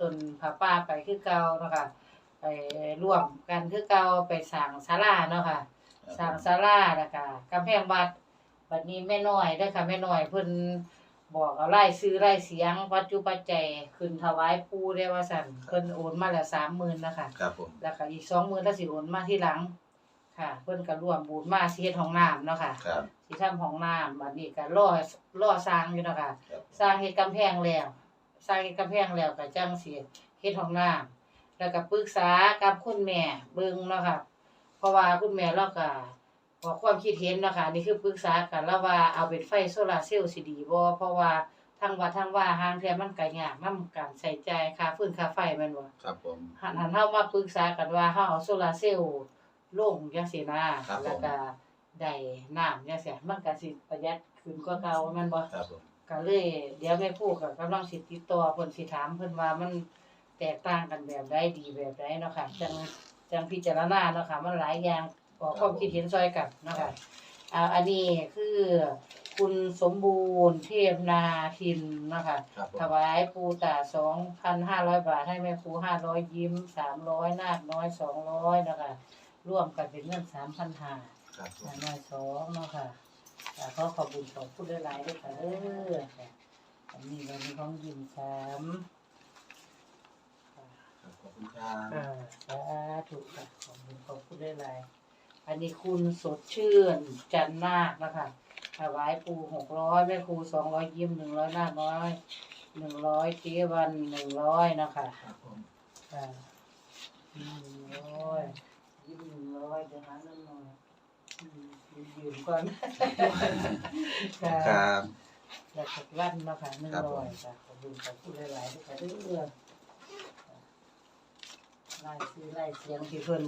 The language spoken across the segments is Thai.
ต้นผาป่าไปคือเก่าเนาะค่ะไปร่วมกันคือเก่าไปสร้างศาลาเนาะค่ะสร้างศาลาแล้วก็กำแพงวัดบัดนี้แม่น้อยเด้อค่ะแม่น้อยเพิ่นบอกเอารายชื่อรายเสียงปัจจุปัจจัยขึ้นถวายปู่ได้ว่าซั่นเพิ่นโอนมาแล้ว30,000นะคะครับผมแล้วก็อีก20,000ถ้าสิโอนมาทีหลัง ค่ะ เพิ่นก็ร่วมบุญมาสิเฮ็ดห้องน้ำเนาะค่ะครับสิทำห้องน้ำบัดนี้ก็รอรอสร้างอยู่เนาะค่ะครับสร้างเฮ็ดกำแพงแล้ว สร้างเฮ็ดกำแพงแล้วก็จังสิเฮ็ดห้องน้ำแล้วก็ปรึกษากับคุณแม่เบิ่งเนาะค่ะเพราะว่าคุณแม่เราก็ขอความคิดเห็นเนาะค่ะนี่คือปรึกษากันแล้วว่าเอาเป็นไฟโซลาร์เซลล์สิดีบ่เพราะว่าทางวัดทางว่าห่างเทื่อมันก็ยากนำการใช้จ่ายค่าฟืนค่าไฟแม่นบ่ครับผม หันหันเฮามาปรึกษากันว่าเฮาเอาโซลาร์เซลล์ลงจังซี่นะครับผม แล้วก็ได้น้ำจังซี่มันก็สิประหยัดขึ้นกว่าเก่าแม่นบ่ ครับผม ก็เลย เดี๋ยวแม่ครูก็กำลังสิติดต่อเพิ่นสิถามเพิ่นว่ามันแตกต่างกันแบบใดดีแบบใดเนาะค่ะจังจังพิจารณาเนาะค่ะมันหลายอย่างขอความคิดเห็นซอยกันเนาะค่ะอ่าอันนี้คือคุณสมบูรณ์เทพนาทินเนาะค่ะครับผมถวายปูตาสองพันห้าร้อยบาทให้แม่ครูห้าร้อยยิ้มสามร้อยนาคน้อยสองร้อยนะคะร่วมกันเป็นเงินสามพันห้า ครับผม น้อยสองเนาะค่ะอ่า ขอขอบคุณขอบคุณหลายๆด้วยค่ะเออค่ะอันนี้เรามีของยิ้มสามค่ะครับขอบคุณครับอ่าสาธุค่ะขอบคุณขอบคุณหลายๆอันนี้คุณสดชื่นจันนาคนะคะถวายปูหกร้อยแม่ครูสองร้อยยิ้มหนึ่งร้อยนาคน้อยหนึ่งร้อยเจ๊วันหนึ่งร้อยนะคะครับผมอ่าหนึ่งร้อยยิ้มหนึ่งร้อยเดี๋ยวหาเงินหน่อย ยืมก่อนค่ะครับแล้วก็วันเนาะค่ะหนึ่งครับผร้อมยค่ะขอบคุณขอบคุณหลายๆด้วยค่ะเด้อไล่ซื้อไล่เสียงที่เพิ่น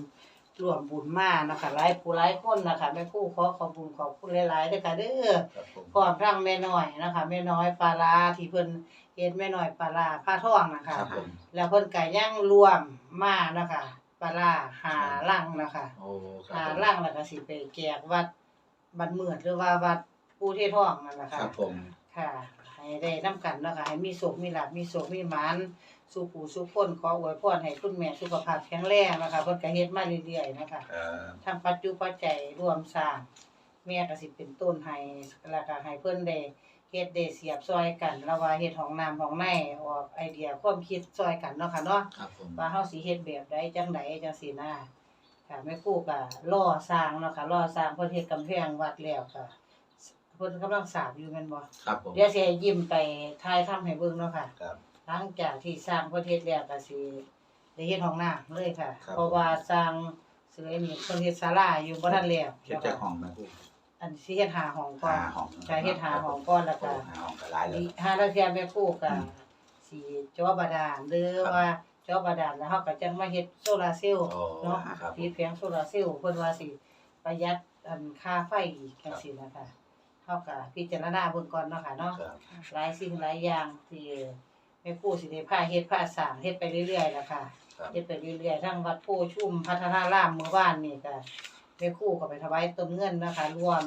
ร่วมบุญมานะคะหลายผู้หลายคนนะคะแม่ครู่ขอขอบคุณขอบคุณหลายๆด้วยค่ะเด้อ ครับผมพร้อมทั้งแม่น้อยนะคะแม่น้อยปลาร้าที่เพิ่นเฮ็ดแม่น้อยปลาร้าผ้าท่องนะคะ ครับผมแล้วเพิ่นก็ยังรวมมานะคะ ปลาร้าหาลังนะคะโอ้ครัหาบผมลังแล้วก็สิไปแจกวัดบันเมือดหรือว่าวัดปูเทศท่องนั่นแหละคค่ะรับผมค่ะให้ได้นํกันเนาะค่ะให้มีสุขมีลาภมีสุขมีหมานสู่ผู้สู่คนขออวยพรให้คุณแม่สุขภาพแข็งแรงนะคะเพิ่นก็เฮ็ดมาเรื่อยๆนะคะครับทำปัจจุปัจจัยรวมสร้างแม่ก็สิเป็นต้นให้แล้วก็ให้เพิ่นได้ เฮ็ดได้เสียบซอยกันแล้วว่าเฮ็ดห้องน้ำห้องในออกไอเดียความคิดซอยกันเนาะค่ะเนาะครับผมว่าเฮาสิเฮ็ดแบบใดจังใดจังซี่นะค่ะแม่ครูก็รอสร้างเนาะค่ะรอสร้างเพิ่นเฮ็ดกำแพงวัดแล้วก็เพิ่นกำลังสร้างอยู่แม่นบ่ครับผมเดี๋ยวสิให้ยิ้มไปถ่ายทำให้เบิ่งเนาะค่ะ ครับ หลังจากที่สร้างประเทศแล้วก็สิได้เฮ็ดห้องน้ำเลยค่ะ ครับ เพราะว่าสร้างเสือนี่เพิ่นเฮ็ดศาลาอยู่บ่ทันแล้วเฮ็ดจากห้องนะผู้ อันสิเฮ็ดหาห้องก่อนหาห้องจะเฮ็ดหาห้องก่อนแล้วโอ้ก็หาห้องก็หลายเลยหาแล้วเทียแม่ปลูกก็อืมสิเจาะบาดาลหรือครับว่าเจาะบาดาลแล้วเฮาก็จังมาเฮ็ดโซลาร์เซลล์โอ้เนาะครับติดแผงโซลาร์เซลล์เพิ่นว่าสิประหยัดอันค่าไฟอีกจังซี่นะคะเฮาก็พิจารณาเบิ่งก่อนเนาะค่ะเนาะครับหลายสิ่งหลายอย่างที่แม่ครูสิได้พาเฮ็ดพาสร้างเฮ็ดไปเรื่อยๆล่ะค่ะครับเฮ็ดไปเรื่อยๆทั้งวัดโพชุ่มพัฒนารามเมื่อวานนี่ก็ แม่ครูก็ไปถวายต้นเงินนะคะรวม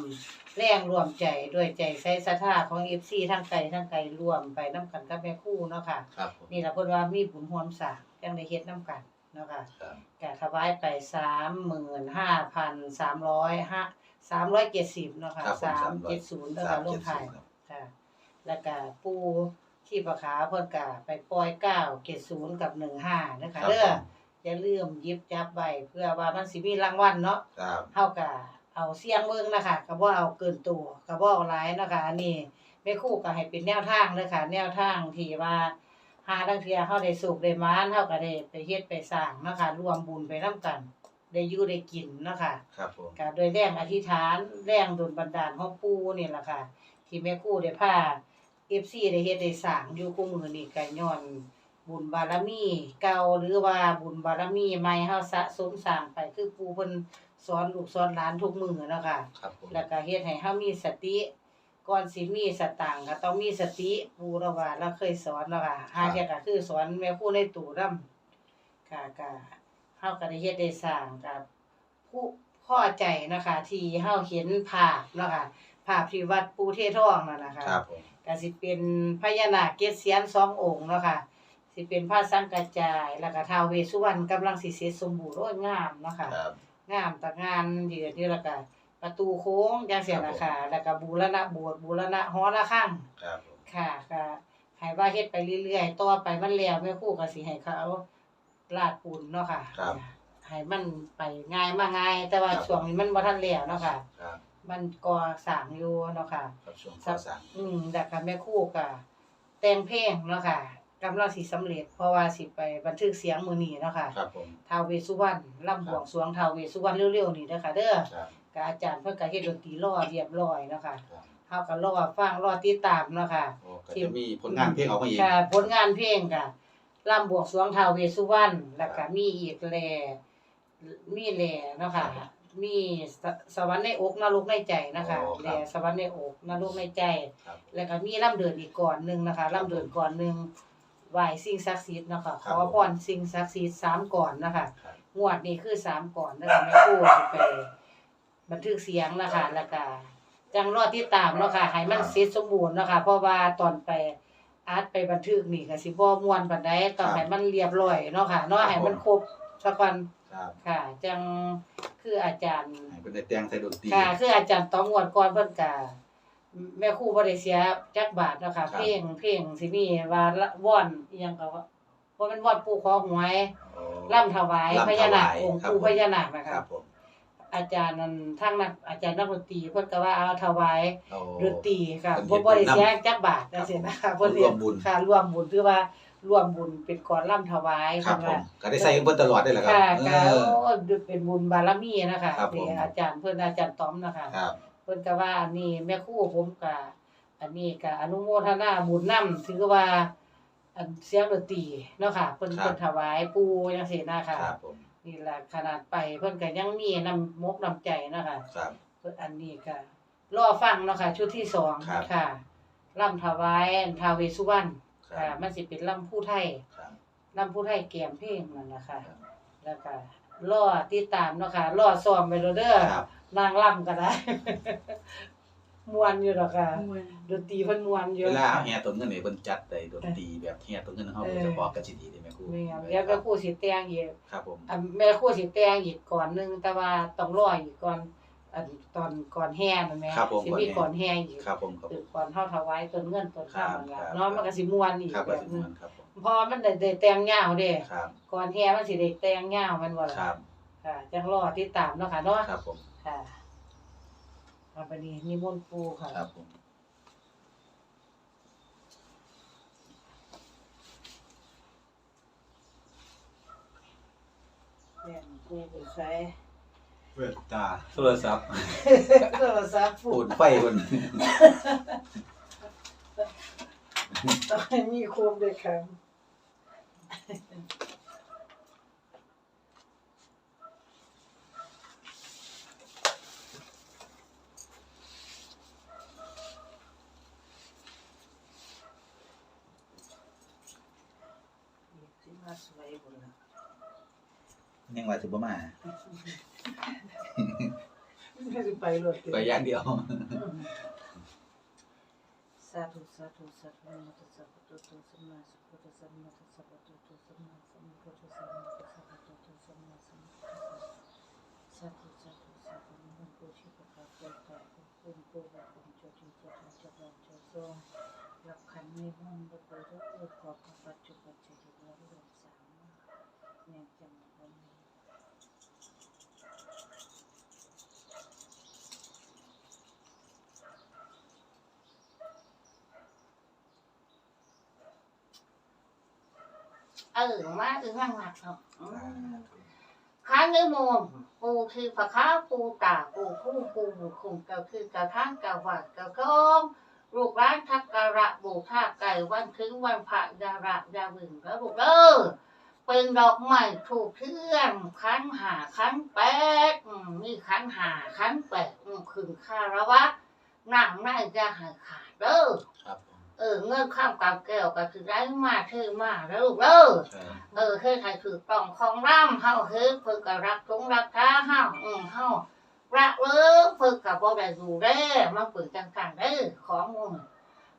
แรงรวมใจด้วยใจใส่ศรัทธาของ FC ทั้งไกลทั้งไกลรวมไปนํกันกับแม่ครูเนาะค่ะ ครับผมนี่ล่ะเพิ่นว่ามีบุญร่วมสร้างจังได้เฮ็ดนํกันเนาะค่ะครับก็ถวายไป35,300 370เนาะค่ะครับผม370แล้วก็ลงท้ายครับ ค่ะแล้วก็ปูที่ประขาเพิ่นก็ไปปล่อยเก้าเกศูนย์กับหนึ่งห้านะคะครับเด้อผม อย่าลืมหยิบจับไว้เพื่อว่ามันสิมีรางวัลเนาะครับเฮาก็เอาเสียงเบิ่งนะคะก็บ่เอาเกินตัวก็บ่เอาหลายเนาะคะอันนี้แม่ครูก็ให้เป็นแนวทางเลยค่ะ แนวทางที่ว่าหาดังเที่ยเฮาได้สุขได้หมานเฮาก็ได้ไปเฮ็ดไปสร้างเนาะค่ะร่วมบุญไปนํกัน ได้อยู่ได้กินเนาะค่ะ ครับผมก็โดยแรงอธิษฐานแรงดลบันดาลของปู่นี่ล่ะค่ะ ที่แม่ครู่ได้พา FC ได้เฮ็ดได้สร้างอยู่คู่มือนี่ก็ย้อน บุญบารมีเก่าหรือว่าบุญบารมีใหม่เฮาสะสมสร้างไปคือปู่เพิ่นสอนลูกสอนหลานทุกมื้อเนาะค่ะ ครับผมแล้วก็เฮ็ดให้เฮามีสติ ก่อนสิมีสตางค์ก็ต้องมีสติปู่เราว่าเราเคยสอนแล้วค่ะหาเที่ยก็คือสอนแม่ครู่ในตู่นำค่ะก็เฮาก็ได้เฮ็ดได้สร้างกับผู้พอใจนะคะ ที่เฮาเห็นภาพเนาะค่ะภาพที่วัดปูเทศทองนั่นนะคะครับผมก็สิเป็นพญานาคเกศเสียนสององค์เนาะค่ะ สิเป็นพระสังกัจจาย แล้วก็ท้าวเวสสุวรรณกำลังสิเสร็จสมบูรณ์โอ้ยงามเนาะค่ะ ครับ งามตะงานเดือดนี่แล้วก็ประตูโค้งจังซี่ล่ะค่ะแล้วก็บูรณะโบสถ์บูรณะหอระฆังครับผมค่ะก็ให้ว่าเฮ็ดไปเรื่อยๆต่อไปมันแล้วแม่ครูก็สิให้เขาลาดปูนเนาะค่ะครับให้มันไปง่ายมาง่าย แต่ว่าครับ ช่วงนี้มันบ่ทันแล้วเนาะค่ะ ครับมันก่อสร้างอยู่เนาะค่ะ ครับช่วงก่อสร้างอืมแต่ก็แม่ครูก็แต่งเพลงเนาะค่ะ กำลังสิสำเร็จ เพราะว่าสิไปบันทึกเสียงมื้อนี้เนาะค่ะครับผมท้าวเวสสุวรรณลำบวงสรวงท้าวเวสสุวรรณเร็วๆนี่เด้อค่ะเด้อครับก็อาจารย์เพิ่นก็เฮ็ดดนตรีรอเรียบร้อยเนาะค่ะครับเฮาก็รอฟังรอติดตามเนาะค่ะ โอ้ก็จะมีผลงานเพลงออกมาอีกค่ะผลงานเพลงก็ลำบวงสรวงท้าวเวสสุวรรณแล้วก็มีอีกแลมีแลเนาะค่ะ มีสสวรรค์ในอกนรกในใจนะคะโอ้ครับ แลสวรรค์ในอกนรกในใจ ครับแล้วก็มีลำเดินอีกก่อนหนึงนะคะลำเดินก่อนหนึง ไหว้สิ่งศักดิ์สิทธิ์เนาะค่ะขครับอพรสิ่งศักดิ์สิทธิ์สามก่อนนะคะครับงวดนี้คือสามก่อนนะคะแม่ครูสิไปบันทึกเสียงนะคะแล้วก็จังรอติดตามเนาะค่ะให้มันเสร็จสมบูรณ์เนาะค่ะเพราะว่าตอนไปอาร์ตไปบันทึกนี่ก็สิบ่ม่วนปานใดต้องให้มันเรียบร้อยเนาะค่ะเนาะให้มันครบซะก่อนครับค่ะ จังคืออาจารย์ให้เป็นได้แต่งใส่ดนตรีค่ะคืออาจารย์ต้องงวดก่อนเพิ่นก็ แม่ครูบ่ได้เสียจักบาทเนาะค่ะเพลงเพลงสิมีว่าละว่อนอีหยังก็ว่าบ่แม่นว่อนปู่ขอหวยโอ้ล่ำถวายรำถวายพญานาคองค์ครับปู่ผมพญานาคนะคคะรับผมอาจารย์นั้นทางนักอาจารย์นักดนตรีเพิ่นก็ว่าเอาถวายโอ้ดนตรีค่ะเพิ่บ่นเฮ็ดบ่ได้เสียนำจักบาทจังซี่นะคะเพิ่นร่วมบุญค่ะร่วมบุญคือว่าร่วมบุญเป็นก่อนล่ำถวายครับผเพิ่นมว่าก็ได้ใส่เพิ่นตลอดได้แหละครับค่ะเอก็อโอ้เป็นบุญบารมีนะคะครับผมที่อาจารย์เพิ่นอาจารย์ต้อมนะคะครับเพิ่นก็ว่านี่แม่ครูผมก็อันนี้ก็อนุโมทนาบุญนํถือว่า อันเสียงดนตรีเนาะค่ะเพิ่นครับ เพิ่นถวายปู่จังซี่นะคคะรับผมนี่ล่ะขนาดไปเพิ่นก็ยังมีน้ำมกน้ำใจเนาะคะครับเพิ่นอันนี้ก็รอฟังเนาะค่ะ ชุดที่สองครับ ค่ะล่ำถวายอันท้าวเวสสุวรรณครัค่ะ บมันสิเป็นล่ำผู้ไทยครับ ล่ำผู้ไทยแกมเพลงนั่นล่ะค่ะ ครับ แล้วก็รอติดตามเนาะค่ะรอซ้อมไปโลดเด้อครับ นางล่ำก็ได้ม่วนอยู่ดอกค่ะดนตรีเพิ่นม่วนอยู่เวลาเอาแห่ต้นเงินนี่เพิ่นจัดได้ดนตรีแบบแห่ต้นเงินของเฮาเออโดยเฉพาะก็สิดีเด้แม่ครูแม่นเดี๋ยวแม่ครูสิแต่งอีกครับผมอันแม่ครูสิแต่งอีกก่อนหนึงแต่ว่าต้องรออีกก่อนอันตอนก่อนแห่นั่นแหมครับผมสิมีก่อนแห่อีกครับผมครับผคือมก่อนเฮาถวายต้นเงินต้นครับข้าวนั่นล่ะครับเนาะมันก็สิม่วนอีกครับแบก็บสินึม่งวนครับผมเพอมันได้ได้แต่งยาวเด้ครับก่อนแห่มันสิได้แต่งยาวแมันบ่ล่ะครับค่ะจังรอติดตามเนาะค่ะเนาะครับผม ค่ะเอาไปนี่นิมนต์ปู่ค่ะครับผมแม่นปู่ไปใส่เปิดตาโทรศัพท์โทรศัพท์ปู่ปูนไฟเพิ่นต้องให้มีครบด้วยค่ะสิมาสวยบุญละ ยังว่าสิบ่มาไม่ได้ไปรถติดไปอย่างเดียว สาธุสาธุสาธุนะโมตัสสะภะคะวะโตสัมมาสัมพุทธัสสะนะโมตัสสะภะคะวะโตสัมมาสัมพุทธัสสะนะโมตัสสะภะคะวะโตสัมมาสัมพุทธัสสะสาธุสาธุสาธุนะโมปูชิปะคะปะตะปุณปูวะปุณจติจตจตจโสรับขันธ์ในห้องบดบดเออขอพระปัจจุบันเจริญแล้วรวมสามแม่จัง วันนี้เออมาถึงว่างหลักเนาะอืมค้างเนื้อมงปูคือผักข้าวปูตาปูคู่ปูบุคุมเก่าคือกระทั่งกะวัดกะกองลูกร้านทักการะบูชาไก่วันถึงวันพระยาระยาบึงแล้วลูกเออเป็นดอกไม้ถูกเทื่อนคันหาคันแปดอืมมีคันหาคันแปดอืมขึ้นคารวะนั่งได้จะหายขาดเด้อครับผม เออเงื่อนข้ามกับแก้วก็คือได้มาเท่มาแล้วลูกเด้อครับเออคือใครคือต้องของร่ำเฮาคือเพิ่นก็รักทงรักษาเฮาอืมเฮารักเลิกเพิ่นก็บ่ได้อยู่เด้มันเปิดจังๆเด้อของมึง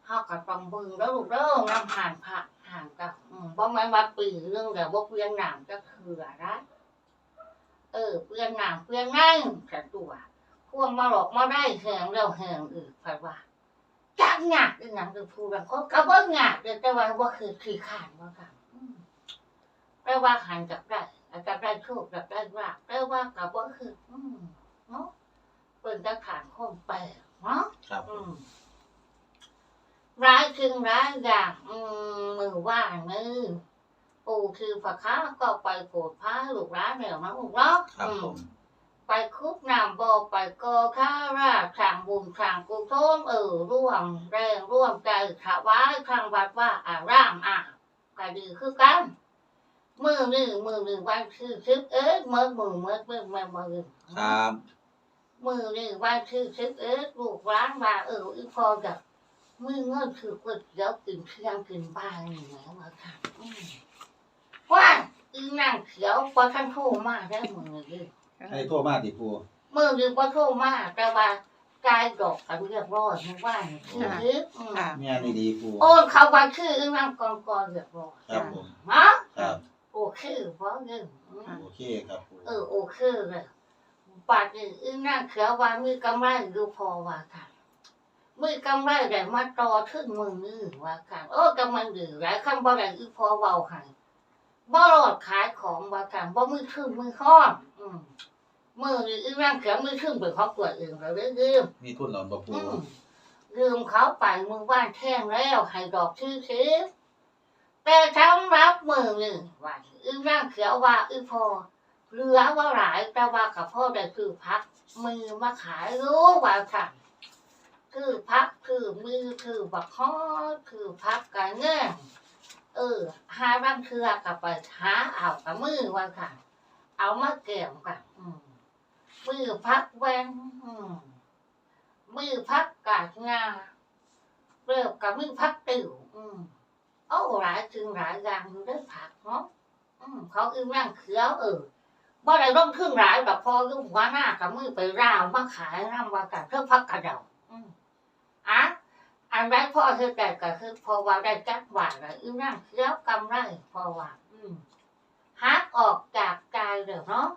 เฮาก็ต้องเบิ่งแล้วลูกเด้อนำผ่านพระหห่างกับอืมบ่แม่นว่าปีเรื่องแต่ว่าเปลี่ยนน้ำก็คืออะไรเออเปลี่ยนน้ำเปลี่ยนนั่งแต่ตัวพวกมาหลอกมาได้แหงแล้วแหงอีกเพราะว่า จักหนักอีหยังคือผู้บางคนก็บ่หนักแต่ว่าว่าคือขี้ขานว่าค่ะอืมแปลว่าหันจากได้จากได้โชคจากได้ราบแปลว่ากับว่าคืออืมเนาะเป็นจะขานข้อมแปลเนาะครับอืมร้ายจึงร้ายอย่างอืมมือว่ามือปู่คือพระค้าก็ไปโปรดพระลูกร้านเนี่ยนะลูกเนาะครับอืมผม ไปคุกน้ำบอไปกอข้าราชสั่งบุญสั่งกุศลเออร่วมแรงร่วมใจถวายทางวัดว่าอารามอะก็ดีคือกันมือหนึ่งมือหนึ่งวันคือซึกเอ๊ะมือมือมือมือมือมือครับมือหนี่งว่าชื่อชื่อเอ๊ะลูกร้านว่าเอออีพอกับมือเงินคือก๋วยเตี๋ยวกินเที่ยงกินบ้านนี่แหมว่าค่ะว่าอีนางเขียวพอท่านโทรมาได้มือหนี่ง ให้โทั่วมาติปูมือนี่พอโทรมาแต่ว่ากายดอกกันเรียบร้อยมึงว่านี่คือคืออืมค่ะ แม่นี่ดีปูโอนเขาว่าชื่ออีนางกองกอนเรียบร้อยครับผมฮะครับโอเคเพราะเรื่องอืม โอเคครับปูเออโอเคเลยปากนี่อึ้งนั่งเขียวว่ามีกำไรอยู่พอว่าค่ะมีกำไรแต่มาต่อทึ่งมือนี่ว่าค่ะโอ้กำลังดือหลายคำบ่ได้อีพอเบาให้บ่รอดขายของว่าค่ะบ่มือทึ่งมือข้อนอืม มือนี่อึ้งนั่งเขียวมือทึ่งเป็นของตัวเองแล้วเด้อลืมมีทุนหลอนบ่ปูอืมลืมเขาไปมือบ้านแท่งแล้วให้ดอกชื่อซื้อแต่สำรับมือนี่ว่าอึ้งนั่งเขียวว่าอีพอเหลือว่าหลายแต่ว่ากับพ่อได้คือพัก มือมาขายรู้ว่าค่ะคือพักคือมือคือบักฮอคือพักกันเงี้ยเออหาร่างเทือกับไปหาเอากับมือว่าค่ะ เอามาเกี่ยวกันมือพักแวนมือพักกาดงาเริ่มกับมือพักติ๋วอืมเอาหลายจึงหลายอย่างอยู่ได้ผักเนาะเขาอึ้งร่างเขียวเออบ่ได้ร่มครึ่งหลายแบบพอลูกหัวหน้ากับมือไปร่าวมาขายน้ำว่ากันเพื่อพักกระเดาอืมอะอันแรกพ่อคือแต่ก็คือพอว่าได้จักหวานเลยอีนั่งแล้วกำไรพอว่า อืมหักออกจากกายเด้อเนาะ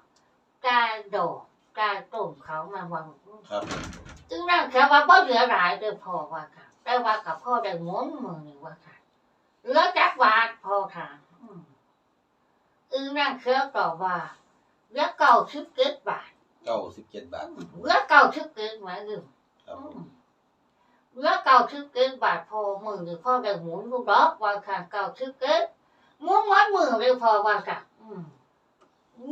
กายดอกกายต้มเขามาวังอืมครับผมอีนั่งแค่ว่าบ่เหลือหลายเด้อพอว่าค่ะแต่ว่ากับพ่อได้หมุนมือนี่ว่าค่ะเหลือจักหวานพอค่ะอืมอีนั่งเคือตอบว่าแล้วเก่าชิบเก็ดบาทเก้าสิบเจ็ดบาทแล้วเก่าชิบเก็ดไหมลืมครับผมแล้วเก่าชิบเก็ดบาทพอมือหรือพ่อได้หมุนลูกดอกว่าค่ะเก่าชิบเก็ดหมุนวัดมือเลยพอว่าค่ะอืม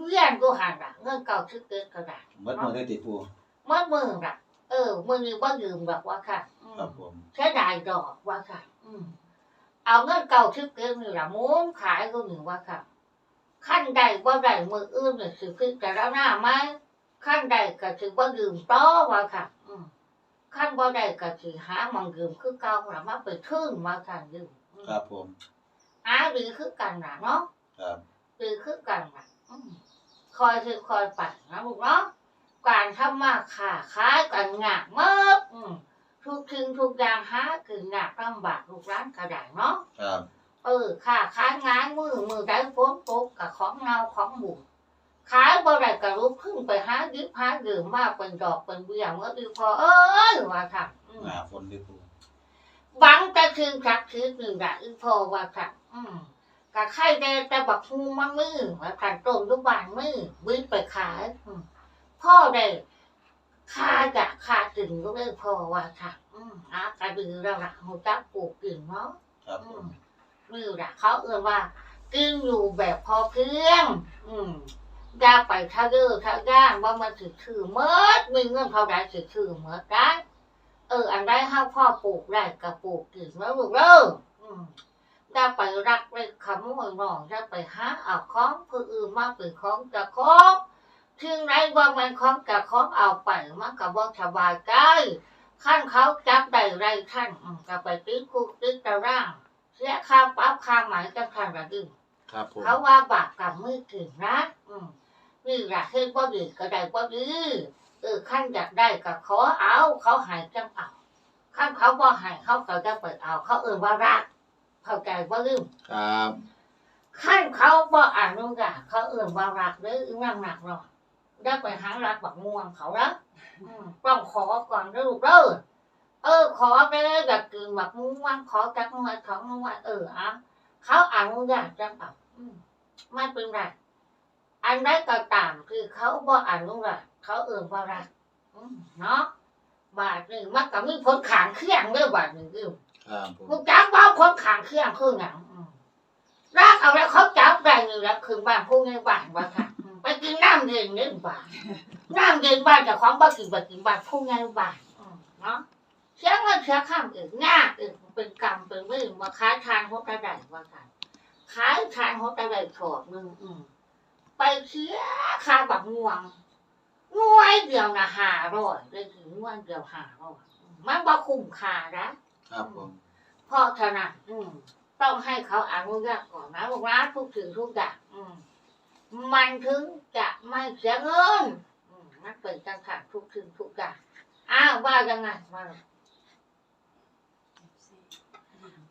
เลี้ยนก็หันละเงินเก่าชิบเก็ดก็ได้เมื่อมือได้ติปูมัดมือละเออมือนี่ว่ายืมแบบว่าค่ะอืมครับผมแค่ได้ดอกว่าค่ะ อืมเอาเงินเก่าชิบเก็ดนี่ละหมุนขายก็หนึ่งว่าค่ะขั้นใดว่าใดมืออื่นเนี่ยสิพิจารณาไหมขั้นใดก็ถือว่ายืมต่อว่าค่ะอืมขั้นว่าใดก็ถือหามังยืมคือเก่าหรือมาไปทึ่งมาค่ะยืมอืมครับผมอาหรือคือกันนะเนาะครับ หรือคือกันนะอืมคอยคือคอยไปนะลูกเนาะการทำมาค้าขายกันงากมากอืมทุกทิ้งทุกอย่างหาคืองากลำบากลูกร้านกระดาษเนาะครับเออค่ะขายงานมือมือได้ฝนตกกับของเงาของหมูขายบ่ได้กระลุกพึ่งไปหาดิบหาดื่มมาเป็นดอกเป็นเบี้ยเมื่อดีพอเอ้ยว่าค่ะอืมหน้าฝนติปูหวังแต่คืนคักคืนหนึ่งละอีพอว่าค่ะอืม กะไข่แดงแต่บักฮูมันมือว่าค่ะต้มยุบานมือวิ่งไปขายอืมพ่อได้คาอยากคาถึงก็เลยพอว่าค่ะ อืมอากระดือเราละหูจักปลูกกิ่งเนาะครับผมนี่แหละเขาเอ่ยว่ากินอยู่แบบพอเพียง อืมอย่าไปทะเลทะย่างว่ามันถือถือเมื่อมีเงินเท่าไรถือถือเมื่อได้เออ อันใดห้าพ่อปลูกได้ก็ปลูกกินแล้วลูกเลิกอื มอย่าไปรักไปขโมยน้องอย่าไปหาเอาของผู้อื่นมาเป็นของเจะของถึงไหนว่ามันของเจะของเอาไปมันก็บ่สบายใจขั้นเขาจับได้ไรท่านอืมก็ไปติดคุกติดตารางเสียค่าปรับค่าหมายจังคันละดึงครับผมเขาว่าบาปกับมือถึงนะอืมนี่แหละเฮ็ดบ่ดีก็ได้บ่ดีเออขั้นอยากได้ก็ขอเอา เขาใหายจังเอาขั้นเขาบ่ใหายเขาก็จะไปเอา เขาเอ่นว่ารัก เข้าใจบ่ลืมครับขั้นเขาบ่อนุญาตเขาเอื่นว่ารักหรือร่างหนักหรอกได้ไปหารักบักม่วงเขาละอืมต้องขอก่อนนะลูกเด้อเออ ขอไปเลยอยากกินบักม่วงขอจักหน่วยของหน่วยเอออะเขาอนุญาตจังเปล่าอืมไม่เป็นไรอันใดก็ตามคือเขาบ่อนุญาตเขาเอื่นว่ารักอืมเนาะบาทหนึ่งมันก็มีผลขางเคียงเด้วยบาทหนึ่งคือ ครับผมกูจับว่าคนขางเครื่องคือหนังอืมรากเอาแล้วเขาจับได้อยู่แล้วคือบ้านผู้ในบ้านว่าค่ะอืมไปกินน้ำเย็นนี่บ้านน้ำเย็นบ้านเจะของบ้านกินบ้านกินบ้านผู้ในบ้านอืมเนาะเสียเงินเสียข้ามอื่นง่ายอื่นเป็นกรรมเป็นวิมาขาทานหัวตะไดว่าค่ะขายทานหัวตะไดถอดมึงอืมไปเสียคาบักงวงงวยเดียวนะหาร้อยเลยถึงงวยเดียวหาร้อยมันบ่คุ้มค่านะ ครับผมเพราะฉะนั้นอืม ต้องให้เขาอนุญาตก่อนนะลูกนะทุกสิ่งทุกอย่างอืม มันถึงจะไม่เสียเงินอืมมันเป็นจังขาดทุกสิ่งทุกอย่างอ้าวว่ายังไงมา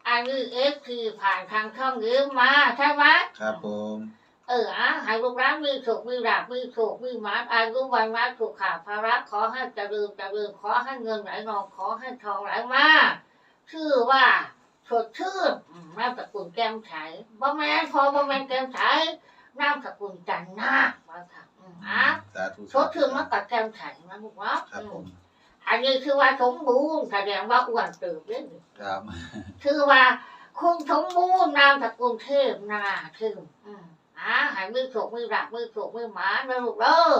อันนี้เอฟคือผ่านทางช่องยืมมาใช่ไหมครับผม เอออะให้ลูกร้านมีสุขมีราบมีโศกมีหมาอายุวันมาสุขขาภาระขอให้เจริญเจริญขอให้เงินไหลนองขอให้ทองไหลมา ชื่อว่าสดชื่นอืมนามสกุลแก้มไฉบ่แม่นพอบ่แม่นแก้มไฉนามสกุลจันนาคว่าค่ะอืมอะสาธุสดชื่นมากับแก้มไฉนะลูกเนาะครับผอืมมอันนี้คือว่าสมบูรณ์แสดงว่าอ้วนเติบเด้อครับคือว่าคุณสมบูรณ์นามสกุลเทพนาถึงอืมอ่าให้มือโศกมือรักมือโศกมือหมาแล้วลูกเด้อ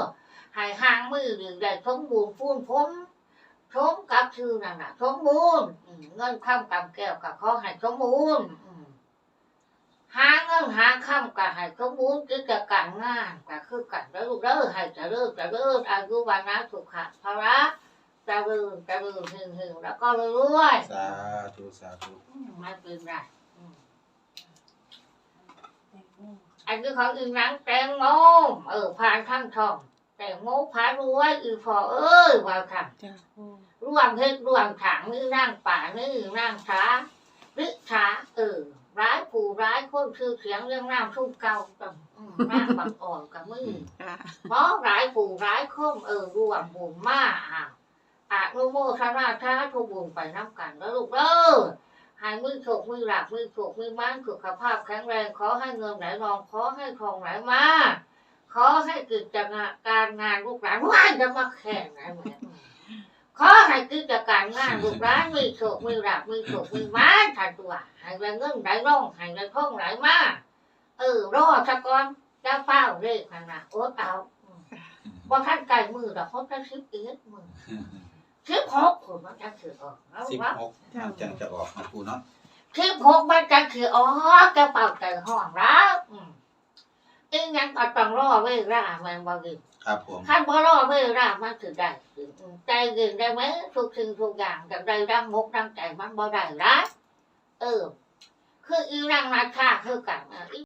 ให้ห่างมือหรือได้สมบูรณ์พูนผม สมกับชื่อนั่นน่ะสมบูรณ์อืมเงินข้ามกำแก้วกับเขาให้สมบูรณ์อืมหาเงินหาข้ามกับให้สมบูรณ์กิจการงานก็คือกันแล้วลูกเด้อให้เจะเริ่จะเริ่อายุวันนะสุขะภาระเจะเริ่จะเริ่หึงหึงแล้วก็รวยสาธุสาธุอืมไม่เป็นไรอืมอันนี้ของอีนังแตงโมเออผ่านข้างทอง แตงโมพารวยอีพอเอ้ยว่าค่ะจ้ะปูร่วมเพชรร่วมถังนี่นั่งป่านี่นั่งช้าริช้าเออ ร้ายผู้ร้ายคนคือเสียงเรื่องน้ำทุ่มเก่ากับอืมนั่งบังอ่อนกับมือจ้ะเพราะร้ายผู้ร้ายคมเออรวมบุญมาอะอานุโมทนาชาทุบุญไปน้ำกันแล้วลูกเด้อให้มือโฉกมือหลักมือโฉกมือม้านสุขภาพแข็งแรงขอให้เงินไหลรองขอให้ทองไหลมา ขอให้กิจการงานลูกหลานว่านจะมาแข่งไหนแหม่ขอให้กิจการงานลูกหลานมือโฉกมือหลักมือโฉกมือม้านทันตัวให้เงินไหลรองให้เงินทองไหลมาเออรอสักก่อนจะเฝ้าเลขขนาดโอ๊ตเอาว่าท่านไก่มือดอกเขาจะชิบเอ็ดมือชิบหกคนมันจะถือออกแล้วสิบว่าหกมันจังจะออกนะปูเนาะชิบหกมันจะถือออกกระเป๋าใจห้องแล้ว อืมอีงั้นก็ต้องรอเวลาแมันบ่ดีครับผมขั้นพอรอเวลามันถือได้อืมใจยืนได้ไหมทุกสิ่งทุกอย่างจะได้รังมกรังใจมันบ่ได้ละเออ คืออีรังนาคาคือกันอะอี